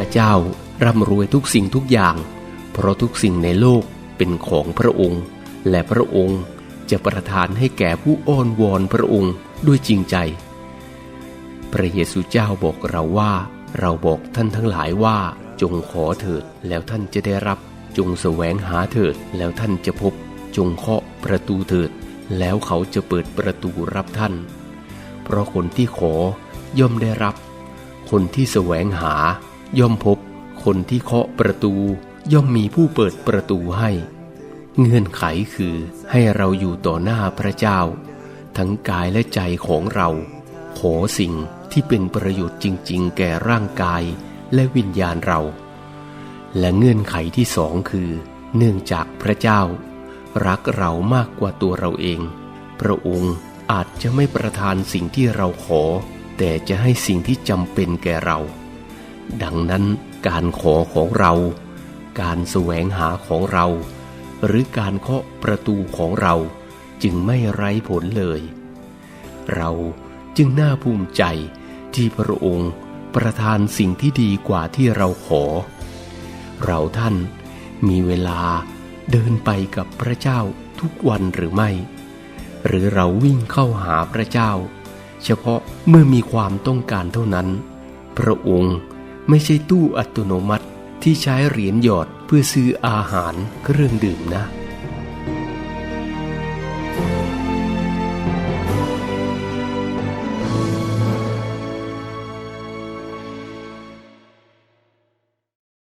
ระเจ้าร่ำรวยทุกสิ่งทุกอย่าง เพราะทุกสิ่งในโลกเป็นของพระองค์ และพระองค์จะประทานให้แก่ผู้อ้อนวอนพระองค์ด้วยจริงใจ พระเยซูเจ้าบอกเราว่า เราบอกท่านทั้งหลายว่าจงขอเถิดแล้วท่านจะได้รับ จงแสวงหาเถิดแล้วท่านจะพบ จงเคาะประตูเถิด แล้วเขาจะเปิดประตูรับท่าน เพราะคนที่ขอย่อมได้รับ คนที่แสวงหา ย่อมพบคนที่เคาะประตู ย่อมมีผู้เปิดประตูให้ เงื่อนไขคือให้เราอยู่ต่อหน้าพระเจ้า ทั้งกายและใจของเรา ขอสิ่งที่เป็นประโยชน์จริง ๆ แก่ร่างกายและวิญญาณเรา และเงื่อนไขที่สองคือ เนื่องจากพระเจ้า รักเรามากกว่าตัวเราเอง พระองค์อาจจะไม่ประทานสิ่งที่เราขอ แต่จะให้สิ่งที่จำเป็นแก่เรา ดังนั้นการขอของเรา การแสวงหาของเรา หรือการเคาะประตูของเราจึงไม่ไร้ผลเลย เราจึงน่าภูมิใจที่พระองค์ประทานสิ่งที่ดีกว่าที่เราขอ เราท่านมีเวลาเดินไปกับพระเจ้าทุกวันหรือไม่ หรือเราวิ่งเข้าหาพระเจ้า เฉพาะเมื่อมีความต้องการเท่านั้น พระองค์ ไม่ใช่ตู้อัตโนมัติที่ใช้เหรียญหยอดเพื่อซื้ออาหารเครื่องดื่มนะ